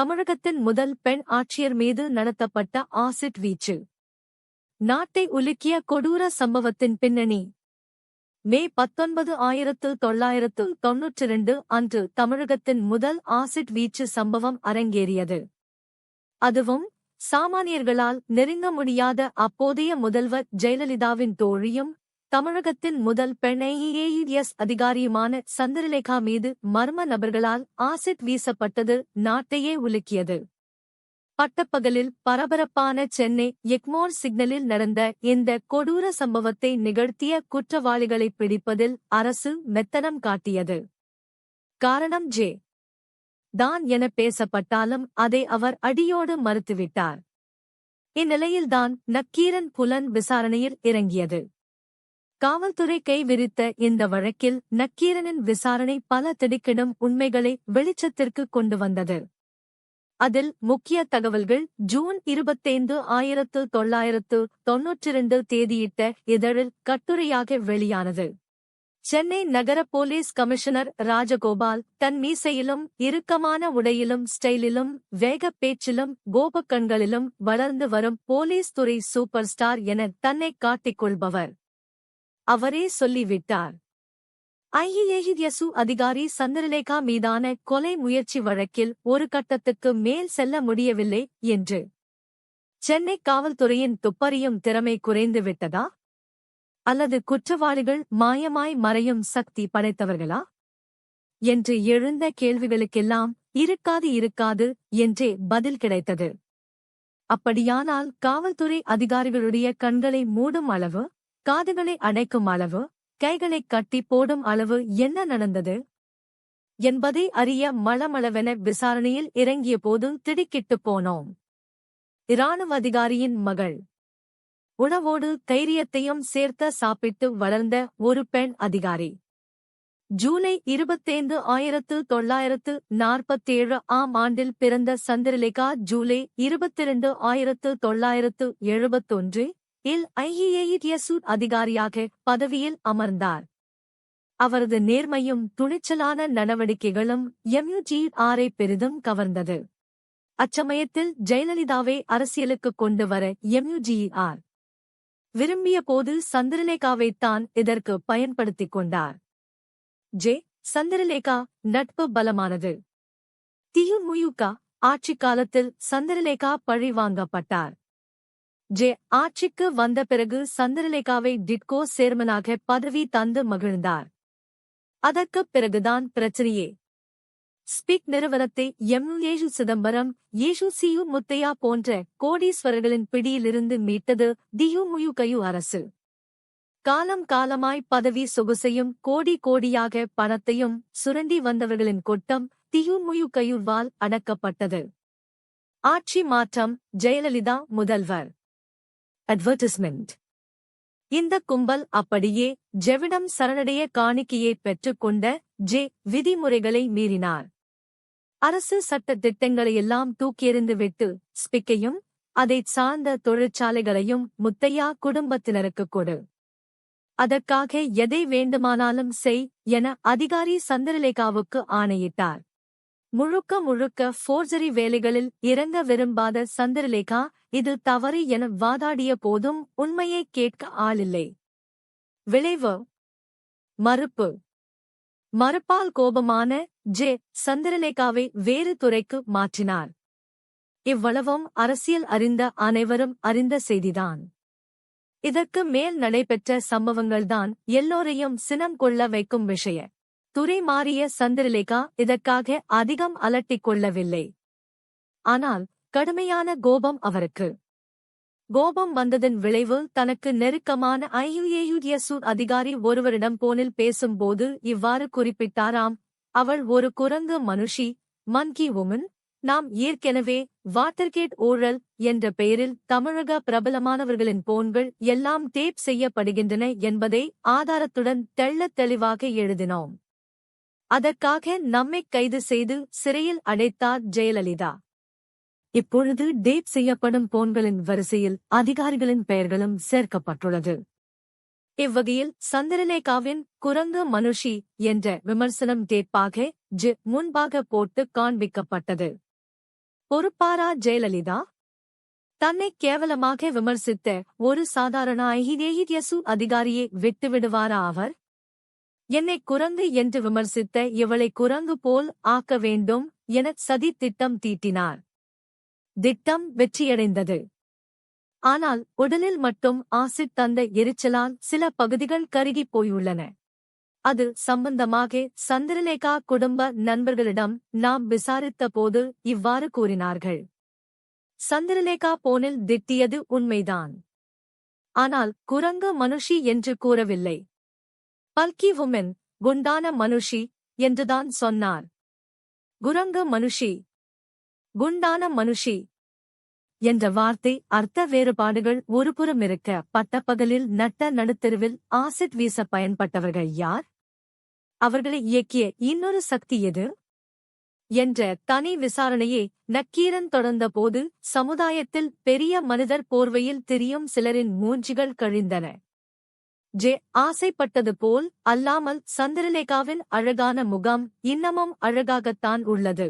தமிழகத்தின் முதல் பெண் ஆட்சியர் மீது நடத்தப்பட்ட ஆசிட் வீச்சு. நாட்டை உலுக்கிய கொடூர சம்பவத்தின் பின்னணி. மே பத்தொன்பது ஆயிரத்து தொள்ளாயிரத்து தொன்னூற்றி இரண்டு அன்று தமிழகத்தின் முதல் ஆசிட் வீச்சு சம்பவம் அரங்கேறியது. அதுவும் சாமானியர்களால் நெருங்க முடியாத அப்போதைய முதல்வர் ஜெயலலிதாவின் தோழியும் தமிழகத்தின் முதல் பெண் ஐஏஎஸ் அதிகாரியுமான சந்திரலேகா மீது மர்ம நபர்களால் ஆசிட் வீசப்பட்டது நாட்டையே உலுக்கியது. பட்டப்பகலில் பரபரப்பான சென்னை எக்மோர் சிக்னலில் நடந்த இந்த கொடூர சம்பவத்தை நிகழ்த்திய குற்றவாளிகளை பிடிப்பதில் அரசு மெத்தனம் காட்டியது. காரணம் ஜே. தான் என பேசப்பட்டாலும் அதை அவர் அடியோடு மறுத்துவிட்டார். இந்நிலையில்தான் நக்கீரன் புலன் விசாரணையில் இறங்கியது. காவல்துறை கை விரித்த இந்த வழக்கில் நக்கீரனின் விசாரணை பல திடுக்கிடும் உண்மைகளை வெளிச்சத்திற்கு கொண்டு வந்தது. அதில் முக்கிய தகவல்கள் ஜூன் இருபத்தைந்து ஆயிரத்து தொள்ளாயிரத்து தொன்னூற்றிரண்டு தேதியிட்ட இதழில் கட்டுரையாக வெளியானது. சென்னை நகர போலீஸ் கமிஷனர் ராஜகோபால் தன் மீசையிலும் இறுக்கமான உடையிலும் ஸ்டைலிலும் வேகப் பேச்சிலும் கோபக்கண்களிலும் வளர்ந்து வரும் போலீஸ் துறை சூப்பர் ஸ்டார் என தன்னை காட்டிக் கொள்பவர். அவரே சொல்லிவிட்டார். ஐஏஎஸ்யு அதிகாரி சந்திரலேகா மீதான கொலை முயற்சி வழக்கில் ஒரு கட்டத்துக்கு மேல் செல்ல முடியவில்லை என்று. சென்னை காவல்துறையின் துப்பறியும் திறமை குறைந்து விட்டதா? அல்லது குற்றவாளிகள் மாயமாய் மறையும் சக்தி படைத்தவர்களா? என்று எழுந்த கேள்விகளுக்கெல்லாம் இருக்காது இருக்காது என்றே பதில் கிடைத்தது. அப்படியானால் காவல்துறை அதிகாரிகளுடைய கண்களை மூடும் அளவு? காதுகளை அடைக்கும் அளவு கைகளை கட்டி போடும் அளவு என்ன நடந்தது? என்பதை அறிய மளமளவென விசாரணையில் இறங்கிய போதும் திடுக்கிட்டுப் போனோம். இராணுவ அதிகாரியின் மகள். உணவோடு தைரியத்தையும் சேர்த்த சாப்பிட்டு வளர்ந்த ஒரு பெண் அதிகாரி. ஜூலை இருபத்தைந்து ஆயிரத்து தொள்ளாயிரத்து நாற்பத்தேழு ஆம் ஆண்டில் பிறந்த சந்திரலேகா ஜூலை இருபத்திரண்டு ஆயிரத்து தொள்ளாயிரத்து எழுபத்தொன்று இல் ஐஏஎஸ்யூ அதிகாரியாக பதவியில் அமர்ந்தார். அவரது நேர்மையும் துணிச்சலான நடவடிக்கைகளும் எம்யூஜிஆரை பெரிதும் கவர்ந்தது. அச்சமயத்தில் ஜெயலலிதாவை அரசியலுக்கு கொண்டு வர எம்யூஜிஆர் விரும்பிய போது சந்திரலேகாவைத்தான் இதற்கு பயன்படுத்திக் கொண்டார். ஜே. சந்திரலேகா நட்பு பலமானது. தியுமுயுக ஆட்சி காலத்தில் சந்திரலேகா பழி வாங்கப்பட்டார். ஜே ஆட்சிக்கு வந்த பிறகு சந்திரலேகாவை டிட்கோ சேர்மனாக பதவி தந்து மகிழ்ந்தார். அதற்குப் பிறகுதான் பிரச்சனையே. ஸ்பிக் நிறுவனத்தை எம்ஏஷு சிதம்பரம் ஏஷு சியு முத்தையா போன்ற கோடீஸ்வரர்களின் பிடியிலிருந்து மீட்டது தியுமுயுகயு அரசு. காலம் காலமாய் பதவி சொகுசையும் கோடி கோடியாக பணத்தையும் சுரண்டி வந்தவர்களின் கொட்டம் தியுமுயுகயுவால் அடக்கப்பட்டது. ஆட்சி மாற்றம் ஜெயலலிதா முதல்வர். அட்வர்டைஸ்மெண்ட் இந்த கும்பல் அப்படியே ஜெவிடம் சரணடைய காணிக்கையை பெற்றுக்கொண்ட ஜே விதிமுறைகளை மீறினார். அரசு சட்ட திட்டங்களையெல்லாம் தூக்கியெறிந்துவிட்டு ஸ்பிக்கையும் அதைச் சார்ந்த தொழிற்சாலைகளையும் முத்தையா குடும்பத்தினருக்கு கொடு. அதற்காக எதை வேண்டுமானாலும் செய் என அதிகாரி சந்திரலேகாவுக்கு ஆணையிட்டார். முழுக்க முழுக்க ஃபோர்ஜரி வேலைகளில் இறங்க விரும்பாத சந்திரலேகா இது தவறு என வாதாடிய போதும் உண்மையை கேட்க ஆளில்லை. விளைவு. மறுப்பு. மறுப்பால் கோபமான ஜே. சந்திரலேகாவை வேறு துறைக்கு மாற்றினார். இவ்வளவும் அரசியல் அறிந்த அனைவரும் அறிந்த செய்திதான். இதற்கு மேல் நடைபெற்ற சம்பவங்கள்தான் எல்லோரையும் சினம் கொள்ள வைக்கும் விஷய. துறை மாறிய சந்திரலேகா இதற்காக அதிகம் அலட்டிக் கொள்ளவில்லை. ஆனால் கடுமையான கோபம் அவருக்கு. கோபம் வந்ததன் விளைவு தனக்கு நெருக்கமான ஐயுஏயுடியசு அதிகாரி ஒருவரிடம் போனில் பேசும்போது இவ்வாறு குறிப்பிட்டாராம் அவள் ஒரு குரங்கு மனுஷி மன்கி உமன் நாம் ஏற்கெனவே வாட்டர்கேட் ஊழல் என்ற பெயரில் தமிழக பிரபலமானவர்களின் போன்கள் எல்லாம் டேப் செய்யப்படுகின்றன என்பதை ஆதாரத்துடன் தெள்ளத் தெளிவாக எழுதினோம். அதற்காக நம்மைக் கைது செய்து சிறையில் அடைத்தார் ஜெயலலிதா. இப்பொழுது டேப் செய்யப்படும் போன்களின் வரிசையில் அதிகாரிகளின் பெயர்களும் சேர்க்கப்பட்டுள்ளது. இவ்வகையில் சந்திரலேகாவின் குரங்கு மனுஷி என்ற விமர்சனம் டேப்பாக ஜி முன்பாக போட்டு காண்பிக்கப்பட்டது. பொறுப்பாரா ஜெயலலிதா? தன்னை கேவலமாக விமர்சித்த ஒரு சாதாரண ஐஹிதேஹித்யசு அதிகாரியை விட்டுவிடுவாரா அவர்? என்னை குரங்கு என்று விமர்சித்த இவளை குரங்கு போல் ஆக்க வேண்டும் என சதி திட்டம் தீட்டினார். திட்டம் வெற்றியடைந்தது. ஆனால் உடலில் மட்டும் ஆசிட் தந்த எரிச்சலால் சில பகுதிகள் கருகிப் போயுள்ளன. அது சம்பந்தமாக சந்திரலேகா குடும்ப நண்பர்களிடம் நாம் விசாரித்த போது இவ்வாறு கூறினார்கள். சந்திரலேகா போனில் திட்டியது உண்மைதான். ஆனால் குரங்கு மனுஷி என்று கூறவில்லை. பல்கி உமென் குண்டான மனுஷி என்றுதான் சொன்னார். குரங்கு மனுஷி. குண்டான மனுஷி. என்ற வார்த்தை அர்த்த வேறுபாடுகள் ஒருபுறமிருக்க பட்டப்பகலில் நட்ட நடுத்தெருவில் ஆசிட் வீச பயன்பட்டவர்கள் யார்? அவர்களை இயக்கிய இன்னொரு சக்தி எது? என்ற தனி விசாரணையை நக்கீரன் தொடர்ந்தபோது சமுதாயத்தில் பெரிய மனிதர் போர்வையில் திரியும் சிலரின் மூஞ்சிகள் கழிந்தன. ஜே ஆசைப்பட்டது போல் அல்லாமல் சந்திரலேகாவின் அழகான முகம் இன்னமும் அழகாகத்தான் உள்ளது.